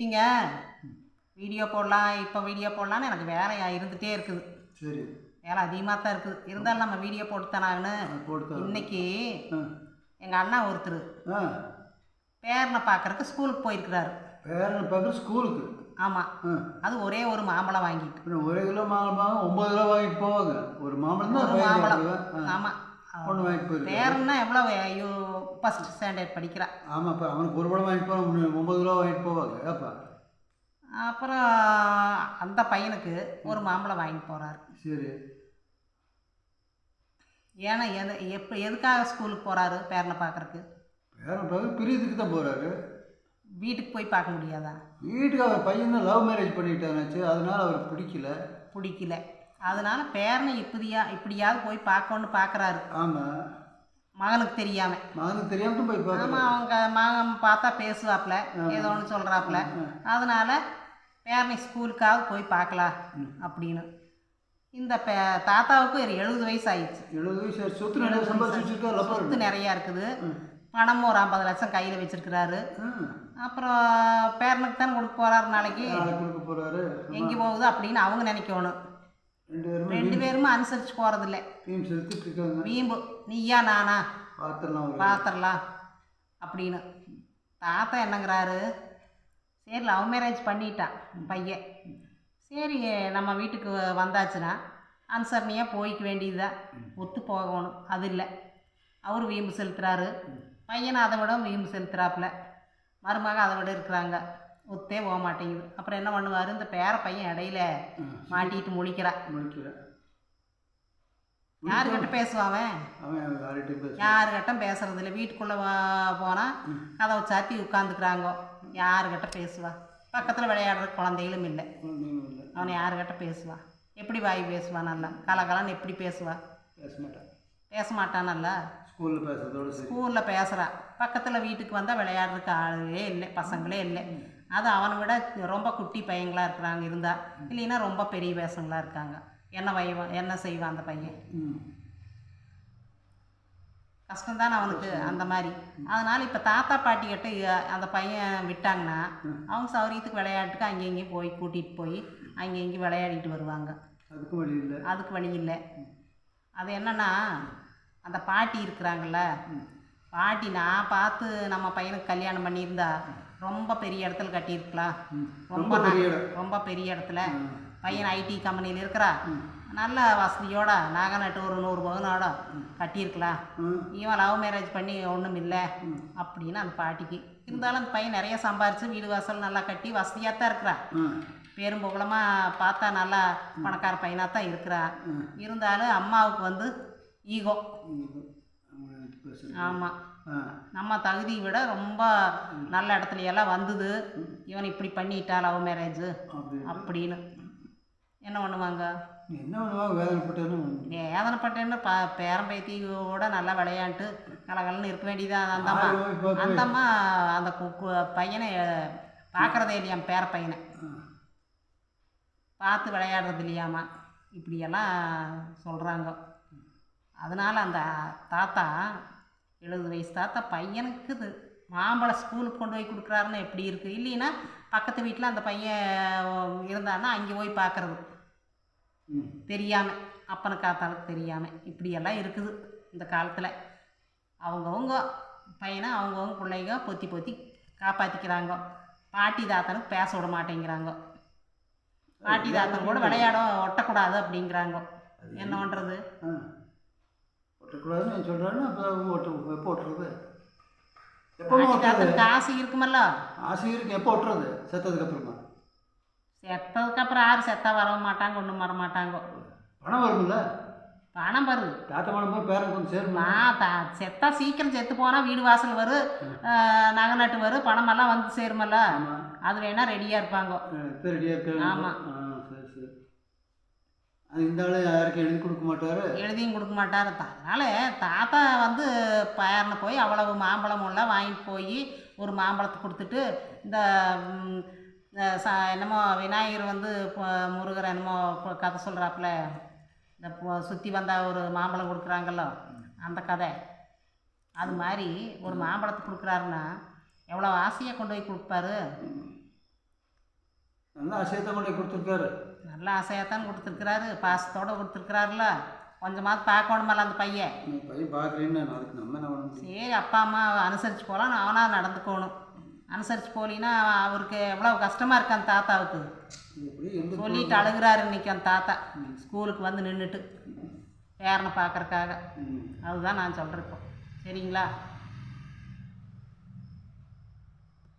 இன்னைக்குங்க video போடலாம் இப்போ video போடலான்னு எனக்கு வேலை இருந்துகிட்டே இருக்குது. சரி. வேலை அதிகமாக தான் இருக்குது. இருந்தாலும் நம்ம வீடியோ போட்டுத்தானாங்கன்னு போட்டு இன்னைக்கு எங்கள் அண்ணா ஒருத்தர் பேரனை பார்க்கறக்கு ஸ்கூலுக்கு போயிருக்கிறாரு. பேரனை பார்க்குற ஸ்கூலுக்கு? ஆமாம் அது ஒரே ஒரு மாம்பழம் வாங்கிட்டு. அப்புறம் ஒரு கிலோ மாம்பழம் வாங்க ஒம்பது கிலோ வாங்கிட்டு போவாங்க. ஒரு மாம்பழம். தான் ஒரு மாம்பழம் ஆமாம் ஒன்று வாங்கிட்டு போயிருக்காரு. பேரன்னா எவ்வளோ ஐயோ ஃபஸ்ட் ஸ்டாண்டர்ட் படிக்கிறா. ஆமாம் இப்போ அவனுக்கு ஒரு பழம் வாங்கிட்டு போவாங்க ஒம்பது கிலோ வாங்கிட்டு போவாங்க. ஏப்பா? அப்புறம் அந்த பையனுக்கு ஒரு மாம்பழம் வாங்கிட்டு போகிறாரு சரி. ஏன்னா எது எப்போ எதுக்காக ஸ்கூலுக்கு போகிறாரு பேரனை பார்க்கறக்கு பேரன் பார்க்க பிரியத்துக்கு தான் போகிறாரு வீட்டுக்கு போய் பார்க்க முடியாதா? வீட்டுக்கு அவர் பையன் லவ் மேரேஜ் பண்ணிட்டானாச்சு அதனால அவருக்கு பிடிக்கல. பிடிக்கல. அதனால பேரனை இப்படியா இப்படியாவது போய் பார்க்கணுன்னு பார்க்குறாரு. ஆமாம் மகனுக்கு தெரியாமல் மகனுக்கு தெரியாம போய் ஆமாம் அவங்க மகன் பார்த்தா பேசுவாப்புல ஏதோ ஒன்று சொல்கிறாப்புல அதனால பேரனை ஸ்கூலுக்காவது போய் பார்க்கலாம் அப்படின்னு. இந்த பே தாத்தாவுக்கு ஒரு எழுபது வயசு ஆயிடுச்சு. எழுபது வயசு. சொத்து சொத்து நிறையா இருக்குது. பணமும் ஒரு ஐம்பது லட்சம் கையில் வச்சிருக்கிறாரு. அப்புறம் பேரனுக்கு தான் கொடுக்க போகிறாரு நாளைக்கு? நாளைக்கு கொடுக்க போகிறாரு எங்கே போகுது அப்படின்னு அவங்க நினைக்கணும். ரெண்டு பேருமே அனுசரித்து போகிறதில்ல டீம் செலுத்திட்டு இருக்காங்க வீம்பு நீயா நானா? பார்த்துடலாம் பார்த்துடலாம் அப்படின்னு. தாத்தா என்னங்கிறாரு? சரி லவ் மேரேஜ் பண்ணிட்டான் பையன். சரி நம்ம வீட்டுக்கு வந்தாச்சுன்னா அனுசரணையாக போய்க்க வேண்டியதுதான் ஒத்து போகணும். அது இல்லை. அவர் வீம்பு செலுத்துறாரு. பையனை அதை விட வீம்பு செலுத்துறாப்புல. மருமக அதை விட இருக்கிறாங்க. ஒத்தே போக மாட்டேங்குது. அப்புறம் என்ன பண்ணுவார்? இந்த பேர பையன் இடையில மாட்டிட்டு முழிக்கிறான் முடிக்கிறேன் யாருக்கிட்ட பேசுவான் யாருக்கிட்ட பேசுறது இல்லை. வீட்டுக்குள்ளே போனால் கதவை சாத்தி உட்காந்துக்கிறாங்க யாருக்கிட்ட பேசுவா? பக்கத்தில் விளையாடுற குழந்தைகளும் இல்லை. அவனை யாருக்கிட்ட பேசுவான் எப்படி வாய் பேசுவான் நல்லா? கலகலன்னு எப்படி பேசுவா? பேச மாட்டான் பேச மாட்டான் நல்லா? ஸ்கூலில் பேசுறதோட சரி. ஸ்கூலில் பேசுகிறா பக்கத்தில் வீட்டுக்கு வந்தால் விளையாடுறதுக்கு ஆளே இல்லை பசங்களே இல்லை. அது அவனை விட ரொம்ப குட்டி பையங்களாக இருக்கிறாங்க இருந்தா. இல்லைன்னா ரொம்ப பெரிய பசங்களாக இருக்காங்க. என்ன வைவான் என்ன செய்வான் அந்த பையன்? கஷ்டம்தானே அவனுக்கு அந்த மாதிரி. அதனால் இப்போ தாத்தா பாட்டி கிட்ட இ- அந்த பையன் விட்டாங்கன்னா அவங்க சௌரியத்துக்கு விளையாட்டுக்கு அங்கே இங்கேயும் போய் கூட்டிகிட்டு போய் அங்கே இங்கேயும் விளையாடிட்டு வருவாங்க. அதுக்கும் வழி இல்லை. அதுக்கு வழி இல்லை. அது என்னன்னா அந்த பாட்டி இருக்கிறாங்கல்ல பாட்டி நான் பார்த்து நம்ம பையனுக்கு கல்யாணம் பண்ணியிருந்தா ரொம்ப பெரிய இடத்துல கட்டியிருக்கலாம் ரொம்ப ரொம்ப பெரிய இடத்துல. பையன் ஐடி கம்பெனியில் இருக்கிறா. நல்ல வசதியோட நகை நட்டு ஒரு நூறு பவுனோட கட்டியிருக்கலாம் இவன் லவ் மேரேஜ் பண்ணி ஒன்றும் இல்லை அப்படின்னு அந்த பாட்டிக்கு. இருந்தாலும் அந்த பையன் நிறைய சம்பாரிச்சு வீடு வாசல் நல்லா கட்டி வசதியாக தான் இருக்கிறான் பேரும் புகழமாக பார்த்தா நல்லா பணக்கார பையனாக தான் இருக்கிறான் இருந்தாலும் அம்மாவுக்கு வந்து ஈகோ. ஆமாம் நம்ம தகுதியை விட ரொம்ப நல்ல இடத்துல எல்லாம் வந்தது. இவன் இப்படி பண்ணிட்டா லவ் மேரேஜ் அப்படி. அப்படின்னு. என்ன பண்ணுவாங்க? என்ன பண்ணுவாங்க வேதனைப்பட்டேன்னு வேதனைப்பட்டேன்னு ப பேரம்பேத்தியோட நல்லா விளையாண்டு கலகலன்னு இருக்க வேண்டியதான் அந்த அம்மா. அந்த அம்மா அந்த பையனை பார்க்குறதே இல்லையா? பேர பையனை. பார்த்து விளையாடுறது இல்லையாமா இப்படியெல்லாம் சொல்கிறாங்க அதனால் அந்த தாத்தா எழுபது வயசு தாத்தா பையனுக்கு இது மாம்பழம் ஸ்கூலுக்கு கொண்டு போய் கொடுக்குறாருன்னு எப்படி இருக்குது இல்லைன்னா பக்கத்து வீட்டில் அந்த பையன் இருந்தான்னா அங்கே போய் பார்க்குறது. தெரியாமல் அப்பனுக்கு ஆத்தாளுக்கு தெரியாமல் இப்படியெல்லாம் இருக்குது இந்த காலத்தில். அவங்கவுங்க பையனை அவங்கவுங்க பிள்ளைங்க பொத்தி பொத்தி காப்பாற்றிக்கிறாங்க பாட்டி தாத்தனுக்கு பேச விட மாட்டேங்கிறாங்க. பாட்டி தாத்தன் கூட விளையாட ஒட்டக்கூடாது அப்படிங்கிறாங்க. என்ன பண்ணுறது நான் சொல்கிறேன்னு அப்போ ஓட்டு எப்போ ஓட்டுறது எப்போ ஓட்டுறது ஆசை இருக்குமல்ல? ஆசை இருக்கு எப்போ ஓட்டுறது செத்ததுக்கு அப்புறமா. செத்ததுக்கப்புறம் யாரும் செத்தா வர மாட்டாங்க ஒன்றும் வர மாட்டாங்க. பணம் வரும்ல? பணம் வருது. தாத்தா பணம் போய் பேரன் கொஞ்சம் சேரணும் நான் த செத்தா சீக்கிரம் செத்து போனால் வீடு வாசல் வரும் நகை நட்டு வரும் பணமெல்லாம் வந்து சேருமல்ல? ஆமாம் அது வேணா ரெடியாக இருப்பாங்க. ரெடியாக இருக்க ஆமா. இந்த ஆள் யாருக்கும் எழுதி கொடுக்க மாட்டாரு. எழுதியும் கொடுக்க மாட்டார். அதனால் தாத்தா வந்து பேரனை போய் அவ்வளவு மாம்பழம் எல்லாம் வாங்கிட்டு போய் ஒரு மாம்பழத்தை கொடுத்துட்டு இந்த ச என்னமோ விநாயகர் வந்து முருகர் என்னமோ கதை சொல்கிறாப்புல இந்த சுற்றி வந்தால் ஒரு மாம்பழம் கொடுக்குறாங்கல்ல. அந்த கதை. அது மாதிரி ஒரு மாம்பழத்தை கொடுக்குறாருன்னா எவ்வளோ ஆசையாக கொண்டு போய் கொடுப்பாரு? நல்ல ஆசையத்தை கொண்டு போய் கொடுத்துருக்காரு. நல்ல ஆசையாகத்தான் கொடுத்துருக்குறாரு. பாசத்தோடு கொடுத்துருக்குறாருல. கொஞ்சமாவது பார்க்கணுமல்ல அந்த பையன். பையன் பார்க்குறேன்னு அதுக்கு நம்ம என்ன சரி அப்பா அம்மா அனுசரித்து போகலாம் அவனாக நடந்துக்கணும். அனுசரித்து போலின்னா அவருக்கு எவ்வளோ கஷ்டமாக இருக்கு அந்த தாத்தாவுக்கு. சொல்லிட்டு அழுகுறாரு இன்னைக்கு அந்த தாத்தா. ஸ்கூலுக்கு வந்து நின்றுட்டு பேரனை பார்க்கறக்காக. அதுதான் நான் சொல்கிறேன் இப்போ. சரிங்களா?